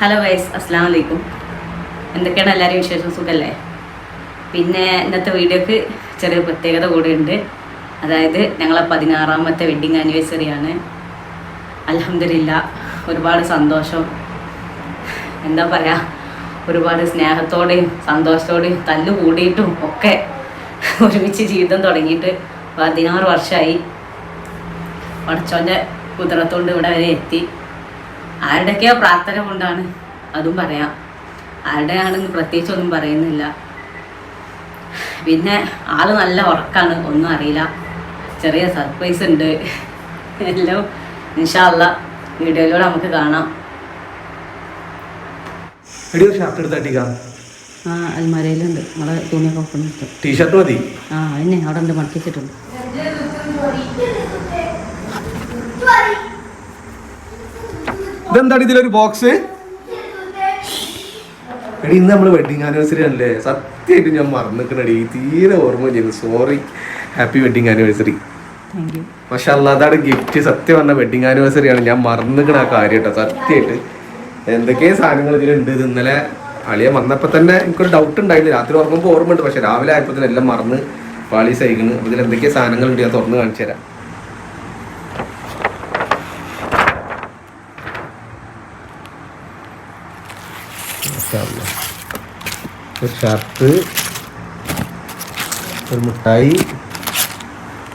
Hello guys അസ്സാം വലൈക്കും എന്തൊക്കെയാണ് എല്ലാവരും വിശേഷം? സുഖമല്ലേ പിന്നെ ഇന്നത്തെ വീഡിയോക്ക് ചെറിയ പ്രത്യേകത കൂടെ ഉണ്ട് അതായത് ഞങ്ങളെ പതിനാറാമത്തെ വെഡ്ഡിങ് ആനിവേഴ്സറിയാണ് അലഹമില്ല ഒരുപാട് സന്തോഷം. എന്താ പറയുക ഒരുപാട് സ്നേഹത്തോടെയും സന്തോഷത്തോടെയും തല്ലു കൂടിയിട്ടും ഒക്കെ ഒരുമിച്ച് ജീവിതം തുടങ്ങിയിട്ട് പതിനാറ് വർഷമായി പടച്ചോന്റെ കുതിരത്തോണ്ട് ഇവിടെ വരെ എത്തി. ആരുടെയൊക്കെയോ പ്രാർത്ഥന കൊണ്ടാണ് അതും പറയാം ആരുടെയാണെന്ന് പ്രത്യേകിച്ച് ഒന്നും പറയുന്നില്ല പിന്നെ ആൾ നല്ല ഉറക്കാണ് ഒന്നും അറിയില്ല ചെറിയ സർപ്രൈസ് ഉണ്ട് എല്ലാം ഇൻഷാല്ല വീഡിയോയിലൂടെ നമുക്ക് കാണാം ആ അൽമാരയിലുണ്ട് നമ്മളെ തുണിയൊക്കെ ഒപ്പം ടീഷർട്ട് മതി ആ അതിനെ അവിടെ ഉണ്ട് മടക്കിച്ചിട്ടുണ്ട് ഇതെന്താണ് ഇതിലൊരു ബോക്സ് എടി ഇന്ന് നമ്മൾ വെഡിങ് ആനിവേഴ്സറി അല്ലേ സത്യമായിട്ട് ഞാൻ മറന്നിക്കണടി. തീരെ ഓർമ്മ ചെയ്യുന്നു സോറി ഹാപ്പി വെഡിങ് ആനിവേഴ്സറി പക്ഷെ അതാണ് ഗിഫ്റ്റ് സത്യം പറഞ്ഞ വെഡിങ് ആനിവേഴ്സറി ആണ്. ഞാൻ മറന്നിക്കണ ആ കാര്യം കേട്ടോ സത്യമായിട്ട്. എന്തൊക്കെ സാധനങ്ങൾ ഇതിലുണ്ട്. ഇത് ഇന്നലെ അളിയ വന്നപ്പോൾ തന്നെ എനിക്കൊരു ഡൗട്ട് ഉണ്ടായില്ല രാത്രി ഓർമ്മ ഓർമ്മയുണ്ട്. പക്ഷെ രാവിലെ ആയപ്പോൾ തന്നെ എല്ലാം മറന്ന് പാളി സഹിക്കുന്നു. ഇതിൽ എന്തൊക്കെ സാധനങ്ങളുണ്ട്. ഞാൻ തുറന്ന് കാണിച്ചു തരാം മാഷാഅല്ലാ. ഒരു ഷർട്ട് ഒരു മിഠായി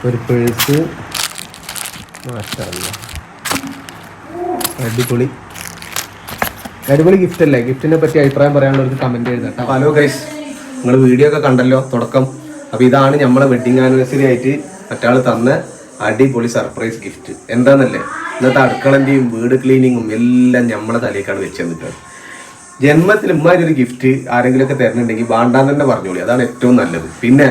ഒരു പേഴ്സ് മാഷാല്ല അടിപൊളി. അടിപൊളി ഗിഫ്റ്റ് അല്ലേ? ഗിഫ്റ്റിനെ പറ്റി അഭിപ്രായം പറയാനുള്ളവർക്ക് കമന്റ് എഴുതാം ഹലോ ഗൈസ് നിങ്ങൾ വീഡിയോ ഒക്കെ കണ്ടല്ലോ തുടക്കം. അപ്പൊ ഇതാണ് നമ്മളെ വെഡിങ് ആനിവേഴ്സറി ആയിട്ട് മറ്റാൾ തന്ന അടിപൊളി സർപ്രൈസ് ഗിഫ്റ്റ് എന്താണെന്നല്ലേ ഇന്നത്തെ അടുക്കളന്റെയും വീട് ക്ലീനിങ്ങും എല്ലാം നമ്മളെ തലേക്കാണ് വെച്ച് തന്നിട്ട് ജന്മത്തിൽ ഇമ്മാതിരി ഒരു ഗിഫ്റ്റ് ആരെങ്കിലുമൊക്കെ തരുന്നുണ്ടെങ്കിൽ വാണ്ടാൻ തന്നെ പറഞ്ഞോളി. അതാണ് ഏറ്റവും നല്ലത്. പിന്നെ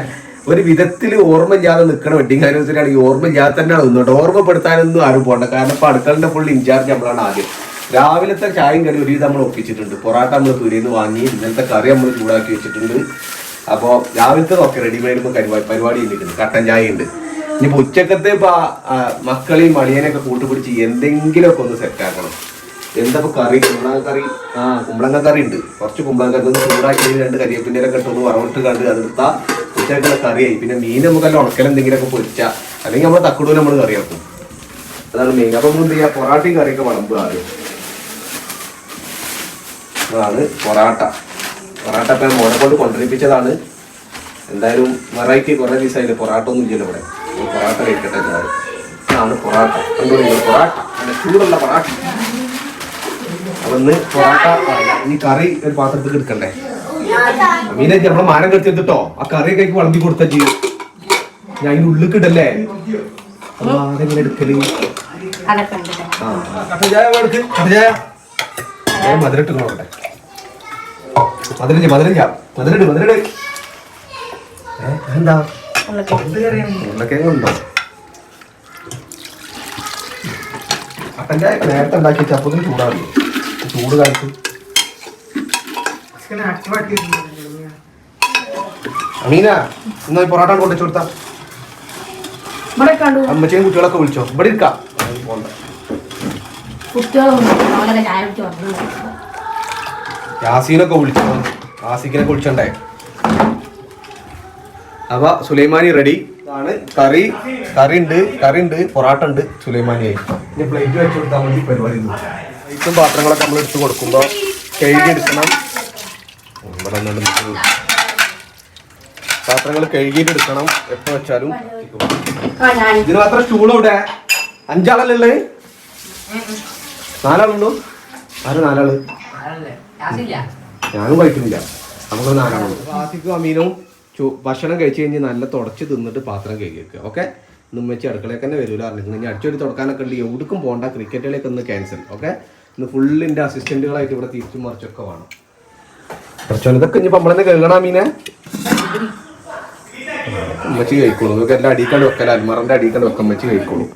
ഒരു വിധത്തിൽ ഓർമ്മയില്ലാതെ നിൽക്കണ വെഡിങ് ആനിവേഴ്സറി ആണെങ്കിൽ ഓർമ്മയില്ലാതെ തന്നെയാണ് നിന്നോട്ട് ഓർമ്മപ്പെടുത്താനൊന്നും ആരും പോകണ്ട കാരണം ഇപ്പൊ അടുക്കളന്റെ ഫുൾ ഇൻചാർജ് നമ്മളാണ് ആദ്യം. രാവിലത്തെ ചായയും കറി ഒരു നമ്മൾ ഒപ്പിച്ചിട്ടുണ്ട്. പൊറാട്ട നമ്മൾ തുരിന്ന് വാങ്ങി ഇന്നലത്തെ കറി നമ്മൾ ചൂടാക്കി വെച്ചിട്ടുണ്ട്. അപ്പോൾ രാവിലത്തെ ഒക്കെ റെഡിമെയ്ഡ് പരിപാടി പരിപാടി ഉണ്ട് കട്ടൻ ചായ ഉണ്ട് ഇനിയിപ്പോൾ ഉച്ചക്കത്തെ ഇപ്പൊ ആ, മക്കളെയും മണിയനെയൊക്കെ കൂട്ടുപിടിച്ച് എന്തെങ്കിലുമൊക്കെ ഒന്ന് സെറ്റ് ആക്കണം. എന്താ കറി? കുമ്പളങ്ങ കറി. ആ കുമ്പളങ്ങ കറി ഉണ്ട്. കുറച്ച് കുമ്പളങ്ങ കറി. ഒന്ന് ചൂടാക്കി രണ്ട് കരിയേപ്പിന്റെ ഒക്കെ ഇട്ടൊന്ന് വറവിട്ട് കണ്ട് അതെടുത്താ ഉച്ചക്കുള്ള കറിയായി. പിന്നെ മീൻ നമുക്കല്ല ഉണക്കൽ എന്തെങ്കിലുമൊക്കെ പൊരിച്ച. അല്ലെങ്കിൽ നമ്മൾ തക്കുടൂര് നമ്മൾ കറിയാക്കും അതാണ് മെയിൻ അപ്പം എന്ത് ചെയ്യാ? പൊറാട്ടയും കറിയൊക്കെ വളമ്പ് ആദ്യം. അതാണ് പൊറാട്ട. പൊറാട്ട ഇപ്പം മോനെ കൊണ്ട് കൊണ്ടിരിപ്പിച്ചതാണ് എന്തായാലും വെറൈറ്റി കുറേ ദിവസമായില്ലേ പൊറാട്ട ഒന്നും ഇല്ലല്ലോ ഇവിടെ. പൊറാട്ട കഴിക്കട്ടെ എല്ലാവരും. ഇതാണ് പൊറാട്ട. നിങ്ങൾ പൊറാട്ട. ചൂടുള്ള പൊറാട്ട. അപ്പൊ പൊറോട്ട ഈ കറി ഒരു പാത്രത്തിൽ എടുക്കണ്ടേ? മീനെ നമ്മളെ മാനം കെടുത്തിട്ടോ ആ കറി കൈക്ക് വളർത്തി കൊടുത്ത ചെയ്യും. ഞാൻ അതിന്റെ ഉള്ളിൽ എടുക്കൽ. ആ. നേരത്തെ ഉണ്ടാക്കി ചപ്പത്തിന് ചൂടാണ് ചൂട് കാലത്ത്. അമീന എന്നാ പൊറോട്ട കൊണ്ടു കൊടുത്താ. അമ്മച്ചേയും കുട്ടികളൊക്കെ വിളിച്ചോ? ഇവിടെ ഇരിക്കാം. യാസീനൊക്കെ വിളിച്ചോ? ആസിക്കിനൊക്കെ വിളിച്ചണ്ടേ. അപ്പൊ സുലൈമാനി റെഡി ആണ് കറി. കറി ഉണ്ട്. കറി ഉണ്ട്. പൊറാട്ട ഉണ്ട്. സുലൈമാനിയായി. ഇനി പ്ലേറ്റ് വെച്ച് കൊടുത്താൽ മതി. പരിപാടി പ്ലേറ്റും പാത്രങ്ങളൊക്കെ നമ്മൾ എടുത്ത് കൊടുക്കുമ്പോൾ കഴുകി എടുക്കണം. ഇവിടെ. പാത്രങ്ങൾ കഴുകിയിട്ട് എടുക്കണം. എപ്പോ വെച്ചാലും ഇതിന് മാത്രം സ്റ്റൂൾ ഇവിടെ. അഞ്ചാളല്ലേ നാലാളുള്ളൂ ആര് നാലാൾ? ഞാനും കഴിക്കുന്നില്ല. നമുക്ക് നാലാളുള്ളൂ. ആസിക്കും അമീനും ഭക്ഷണം കഴിച്ചു കഴിഞ്ഞ് നല്ല തുടച്ച് തിന്നിട്ട് പാത്രം കഴുകി വെക്കുക ഓക്കെ ഉമ്മച്ചി അടുക്കളയൊക്കെ തന്നെ വരൂല അറിഞ്ഞിട്ടുണ്ട് ഇനി അടിച്ചൊരു തുടക്കാനൊക്കെ ഉണ്ട്. എവിടേക്കും പോകണ്ട ക്രിക്കറ്റിലേക്ക് ഒന്ന് ക്യാൻസൽ ഓക്കെ? ഇന്ന് ഫുള്ള് എന്റെ അസിസ്റ്റന്റുകളായിട്ട് ഇവിടെ തിരിച്ചും മറിച്ചൊക്കെ വേണം. കുറച്ചോ ഇതൊക്കെ ഇനി നമ്മൾ തന്നെ മീനെ? അമീനെ ഉമ്മച്ചി കഴിക്കോളൂ നമുക്ക് എല്ലാം അടിക്കാണ്ട് വെക്കല. അൽമാറിന്റെ അടിക്കാണ്ട് വെക്കാൻ ഉമ്മച്ചി കഴിക്കോളൂ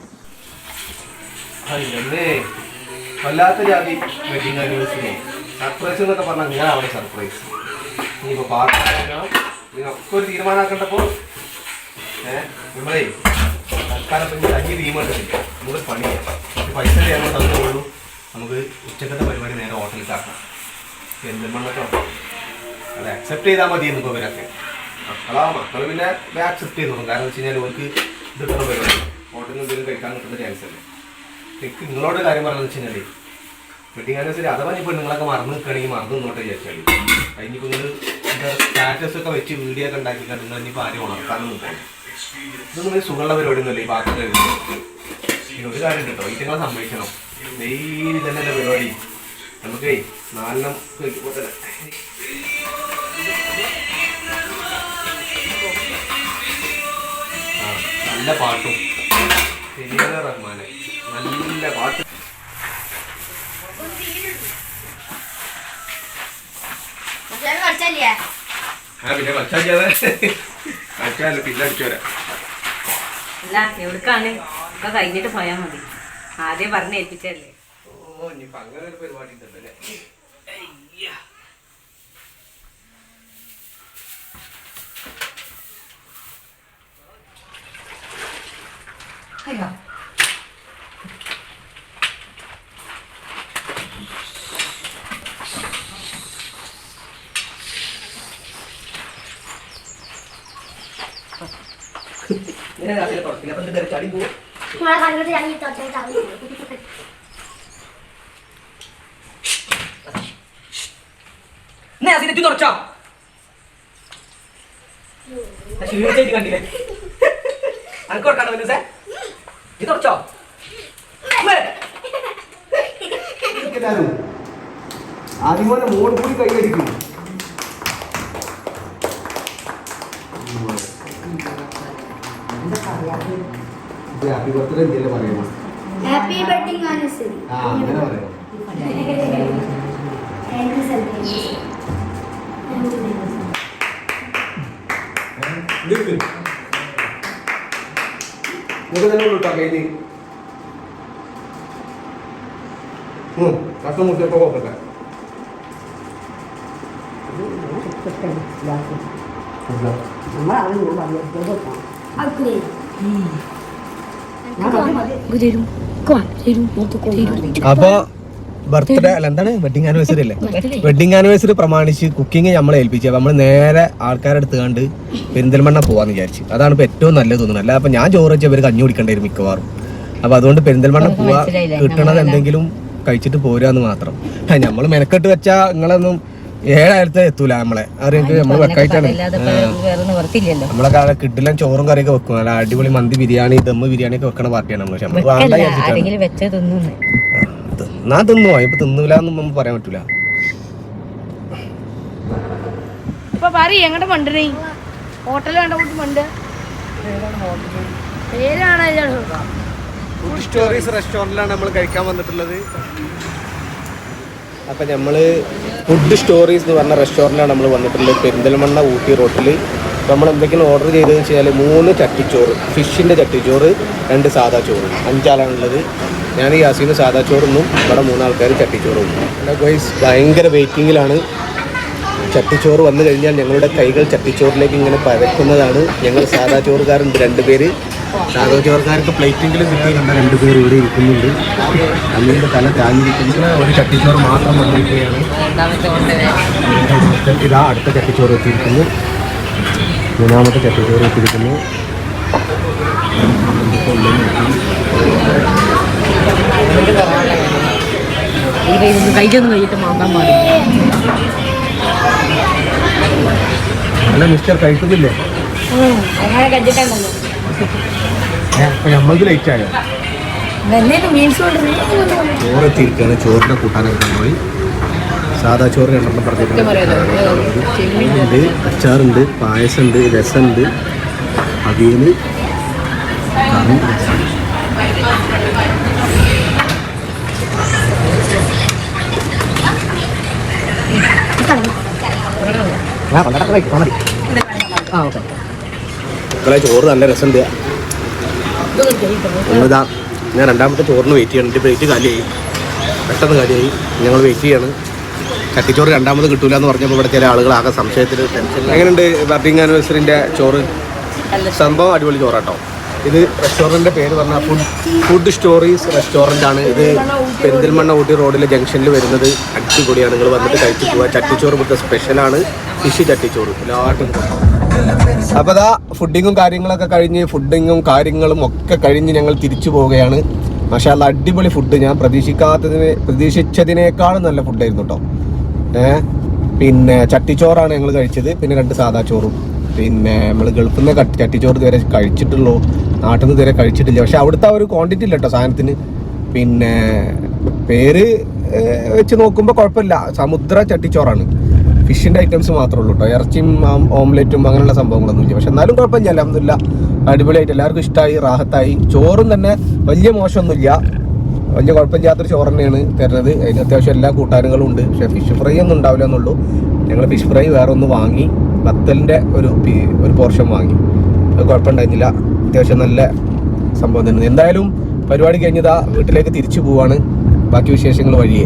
വല്ലാത്ത ജാതി വെഡിങ് സർപ്രൈസ് എന്നൊക്കെ പറഞ്ഞാൽ അവിടെ സർപ്രൈസ് ഇനിയിപ്പോൾ പാർട്ടി ഇതിനൊക്കെ ഒരു തീരുമാനമാക്കേണ്ടപ്പോൾ ഏഹ് നമ്മളേ തൽക്കാലം ഇനി കഞ്ഞി തീരുമാനം നമുക്ക് പണിയാം. പൈസ തന്നെ തന്നോളൂ നമുക്ക് ഉച്ചക്കത്തെ പരിപാടി നേരെ ഹോട്ടലിൽ ആക്കാം പെരിന്തൽമണ്ണത്തോ അത് അക്സെപ്റ്റ് ചെയ്താൽ മതി എന്ന് ഇപ്പോൾ ഇവരൊക്കെ. മക്കളാ മക്കൾ പിന്നെ അക്സെപ്റ്റ് ചെയ്തോളും. കാരണം വെച്ച് കഴിഞ്ഞാൽ അവർക്ക് ഇത് കിട്ടുന്ന പരിപാടി. ഹോട്ടലിൽ എന്തെങ്കിലും കഴിക്കാൻ കിട്ടുന്ന ചാൻസ് അല്ലേ? എനിക്ക് നിങ്ങളോട് കാര്യം പറയുന്നത് വെച്ച് കഴിഞ്ഞാൽ വെഡിങ് ആനിവേഴ്സറി അഥവാ ഇപ്പോൾ നിങ്ങളൊക്കെ മറന്നു നിൽക്കുകയാണെങ്കിൽ മറന്നു നിന്നോട്ട് വിചാരിച്ചാൽ അതിനിപ്പോൾ നിങ്ങൾ സ്റ്റാറ്റസ് ഒക്കെ വെച്ച് വീഡിയോ ഒക്കെ ഉണ്ടാക്കി നിങ്ങൾ ഇനിയിപ്പോൾ ആരും ഉണർത്താനും പോകണം ഇതൊന്നും സുഖമുള്ള പരിപാടി ഒന്നുമല്ല ഈ പാത്രം ഒരു കാര്യം കേട്ടോ. ഇതിങ്ങളെ സമ്മതിക്കണം. ഡെയിലി തന്നെ അല്ല പരിപാടി. നമുക്കേ നാലെണ്ണം കഴിക്കുമ്പോൾ തന്നെ ആ, നല്ല പാട്ടും. ശരിയാണ് റഹ്മാനെ. നല്ല പാട്ട്. ആ പിന്നെ കളിച്ചാൽ കളിച്ചാലോ പിന്നെ അടിച്ചു വരാം. അല്ല എവിടേക്കാണ്? ഒക്കെ കഴിഞ്ഞിട്ട് പോയാൽ മതി. ആദ്യം പറഞ്ഞ് ഏൽപ്പിച്ചല്ലേ ഓ ഇനിയിപ്പോ അങ്ങനെ ഒരു പരിപാടി ഉണ്ടല്ലേ നമ്മളെ കണ്ടിട്ട് ഞാൻ ഈ തൊട്ടേക്ക് തുടച്ചോ ക്ഷീണിച്ചായിട്ട് കണ്ടില്ലേ? അനക്ക് കൊടുക്കാണ്ടോ മിനുസേ ഇത് തുടച്ചോ ആദ്യം പോലെ മോൾ കൂടി കൈ അടിക്കും ഹാപ്പി ബർത്ത്ഡേ എന്തെങ്കിലും പറയുമോ ഹാപ്പി ബർത്ത്ഡേ ആനിവേഴ്സറി ആ അങ്ങനെ പറയാം താങ്ക് യു സർ നിങ്ങൾക്ക് തന്നെ ഉള്ളൂ കേട്ടോ കയ്യിൽ കഷ്ടം മുട്ടിയപ്പോൾ പോകട്ടെ അപ്ഗ്രേഡ് അപ്പൊ ബർത്ത്ഡേ അല്ല എന്താണ്? വെഡിങ് ആനിവേഴ്സറി അല്ലേ? വെഡിങ് ആനിവേഴ്സറി പ്രമാണിച്ച് കുക്കിംഗ് നമ്മളെ ഏൽപ്പിച്ചു. അപ്പൊ നമ്മൾ നേരെ ആൾക്കാരെ അടുത്ത് കണ്ട് പെരിന്തൽമണ്ണ പോവാന്ന് വിചാരിച്ചു. അതാണ് ഇപ്പൊ ഏറ്റവും നല്ലത് തോന്നുന്നത്. അല്ല അപ്പൊ ഞാൻ ചോറ് വെച്ച ഇവർ കഞ്ഞി കുടിക്കേണ്ടി മിക്കവാറും. അപ്പൊ അതുകൊണ്ട് പെരിന്തൽമണ്ണ പോവാ കിട്ടണത് എന്തെങ്കിലും കഴിച്ചിട്ട് പോരാന്ന് മാത്രം. നമ്മൾ മെനക്കെട്ട് വെച്ചാ നിങ്ങളൊന്നും ഏഴായിരത്തെ എത്തൂല നമ്മളെ. അറിയാം നമ്മൾ വെക്കായിട്ടാണ്. നമ്മളെ കാലം കിട്ടില്ല ചോറും കറിയൊക്കെ വെക്കും. നല്ല അടിപൊളി മന്തി ബിരിയാണി ദമ്മ് ബിരിയാണി ഒക്കെ വെക്കണ പാർട്ടിയാണ് നമ്മൾ പക്ഷെ നമ്മൾ വേണ്ട തിന്നാ തിന്നു. ഇപ്പൊ തിന്നൂല എന്ന് നമുക്ക് പറയാൻ പറ്റൂല. ഇപ്പൊ പറയ് എങ്ങോട്ട് മണ്ടേ ഹോട്ടൽ കണ്ടപ്പോട്ട് മണ്ട് പേരാണ് ഫുഡ് സ്റ്റോറീസ് റെസ്റ്റോറന്റിലാണ് നമ്മൾ കഴിക്കാൻ വന്നിട്ടുള്ളത്. അപ്പം നമ്മൾ ഫുഡ് സ്റ്റോറീസ് എന്ന് പറഞ്ഞ റെസ്റ്റോറന്റാണ് നമ്മൾ വന്നിട്ടുള്ളത്. പെരിന്തൽമണ്ണ ഊട്ടി റോട്ടിൽ നമ്മൾ എന്തെങ്കിലും ഓർഡർ ചെയ്തതെന്ന് വെച്ചാൽ മൂന്ന് ചട്ടിച്ചോറ് ഫിഷിന്റെ ചട്ടിച്ചോറ് രണ്ട് സാധാ ചോറ്. അഞ്ചാളാണുള്ളത്. ഞാൻ ഈ യാസീന് സാധാ ചോറൊന്നും ഇവിടെ മൂന്നാൾക്കാർ ചട്ടിച്ചോറും. ഗോയ്സ് ഭയങ്കര വെയിറ്റിങ്ങിലാണ് ചട്ടിച്ചോറ് വന്നു കഴിഞ്ഞാൽ ഞങ്ങളുടെ കൈകൾ ചട്ടിച്ചോറിലേക്ക് ഇങ്ങനെ പരക്കുന്നതാണ്. ഞങ്ങൾ സാധാ ചോറുകാരുണ്ട് രണ്ടുപേര്. ചോറുകാർക്ക് പ്ലേറ്റെങ്കിലും കിട്ടി കണ്ട രണ്ടുപേർ ഇവിടെ ഇരിക്കുന്നുണ്ട്. അമ്മയുടെ തല താങ്ങിയിരിക്കുന്ന ഒരു ചട്ടിച്ചോറ് മാത്രം വന്നിരിക്കുകയാണ്. ഇതാ അടുത്ത ചട്ടിച്ചോറ് എത്തിയിരിക്കുന്നു. മൂന്നാമത്തെ ചട്ടിച്ചോറ് എത്തിയിരിക്കുന്നു. അല്ല മിസ്റ്റർ കഴിക്കുന്നില്ലേ? അങ്ങനെ കഴിച്ചിട്ടുണ്ടല്ലോ അപ്പൊ നമ്മൾക്ക് ലേറ്റ് ആയോ? ചോറ് എത്തിയിരിക്കുകയാണ് ചോറിന്റെ കൂട്ടാനൊക്കെ പോയി. സാധാ ചോറ് രണ്ടെണ്ണം പറഞ്ഞിട്ടുണ്ട്. ഉണ്ട്. അച്ചാറുണ്ട് പായസമുണ്ട് രസമുണ്ട്. അവിയൽ കറി ആ മക്കളെ ചോറ് നല്ല രസമുണ്ട്. നമ്മളിതാ ഞാൻ രണ്ടാമത്തെ ചോറിന് വെയിറ്റ് ചെയ്യണം. എന്റെ പ്ലേറ്റ് കാലിയായി. പെട്ടെന്ന് കാലിയായി. ഞങ്ങൾ വെയിറ്റ് ചെയ്യാണ്. ചട്ടിച്ചോറ് രണ്ടാമത് കിട്ടൂല എന്ന് പറഞ്ഞപ്പോൾ ഇവിടെ ചില ആളുകൾ ആകെ സംശയത്തിൽ ടെൻഷൻ എങ്ങനെയുണ്ട് വെഡിങ് ആനിവേഴ്സറിന്റെ ചോറ്? സംഭവം അടിപൊളി ചോറാട്ടോ. ഇത് റെസ്റ്റോറന്റിന്റെ പേര് പറഞ്ഞാൽ ഫുഡ് ഫുഡ് സ്റ്റോറീസ് റെസ്റ്റോറന്റ് ആണ് ഇത് പെരിന്തൽമണ്ണ ഊട്ടി റോഡിലെ ജംഗ്ഷനിൽ വരുന്നത്. അടിപൊളിയാണ്. നിങ്ങൾ വന്നിട്ട് കഴിച്ചു പോവുക ചട്ടിച്ചോറ് ഇവിടുത്തെ സ്പെഷ്യലാണ് ഫിഷ് ചട്ടിച്ചോറ്. എല്ലാവർക്കും അപ്പോൾ അതാ ഫുഡിങ്ങും കാര്യങ്ങളൊക്കെ കഴിഞ്ഞ് ഫുഡിങ്ങും കാര്യങ്ങളും ഒക്കെ കഴിഞ്ഞ് ഞങ്ങൾ തിരിച്ചു പോവുകയാണ്. പക്ഷേ അത് അടിപൊളി ഫുഡ് ഞാൻ പ്രതീക്ഷിക്കാത്തതിന് പ്രതീക്ഷിച്ചതിനേക്കാളും നല്ല ഫുഡായിരുന്നു കേട്ടോ ഏഹ് പിന്നെ ചട്ടിച്ചോറാണ് ഞങ്ങൾ കഴിച്ചത്. പിന്നെ രണ്ട് സാധാ ചോറും. പിന്നെ നമ്മൾ ഗൾഫിൽ നിന്ന് ചട്ടിച്ചോറ് ഇതുവരെ കഴിച്ചിട്ടുള്ളൂ. നാട്ടിൽ നിന്ന് ഇതുവരെ കഴിച്ചിട്ടില്ല. പക്ഷെ അവിടുത്തെ ഒരു ക്വാണ്ടിറ്റി ഇല്ല കേട്ടോ സാധനത്തിന്. പിന്നെ പേര് വെച്ച് നോക്കുമ്പോൾ കുഴപ്പമില്ല. സമുദ്ര ചട്ടിച്ചോറാണ്. ഫിഷിന്റെ ഐറ്റംസ് മാത്രമേ ഉള്ളൂ കേട്ടോ ഇറച്ചിയും ഓംലെറ്റും അങ്ങനെയുള്ള സംഭവങ്ങളൊന്നും ഇല്ല. പക്ഷെ എന്നാലും കുഴപ്പമില്ല അലഹമില്ല അടിപൊളിയായിട്ട് എല്ലാവർക്കും ഇഷ്ടമായി റാഹത്തായി. ചോറും തന്നെ വലിയ മോശമൊന്നുമില്ല. വലിയ കുഴപ്പമില്ലാത്തൊരു ചോറ് തന്നെയാണ് തരുന്നത്. അതിന് അത്യാവശ്യം എല്ലാ കൂട്ടാനുകളും ഉണ്ട്. പക്ഷേ ഫിഷ് ഫ്രൈ ഒന്നും ഉണ്ടാവില്ല എന്നുള്ളൂ. ഞങ്ങൾ ഫിഷ് ഫ്രൈ വേറെ ഒന്ന് വാങ്ങി ബത്തലിന്റെ ഒരു ഒരു പോർഷൻ വാങ്ങി. അത് കുഴപ്പമുണ്ടായിരുന്നില്ല. അത്യാവശ്യം നല്ല സംഭവം തന്നെ എന്തായാലും പരിപാടി കഴിഞ്ഞതാ വീട്ടിലേക്ക് തിരിച്ചു പോവാണ്. ബാക്കി വിശേഷങ്ങൾ വഴിയേ.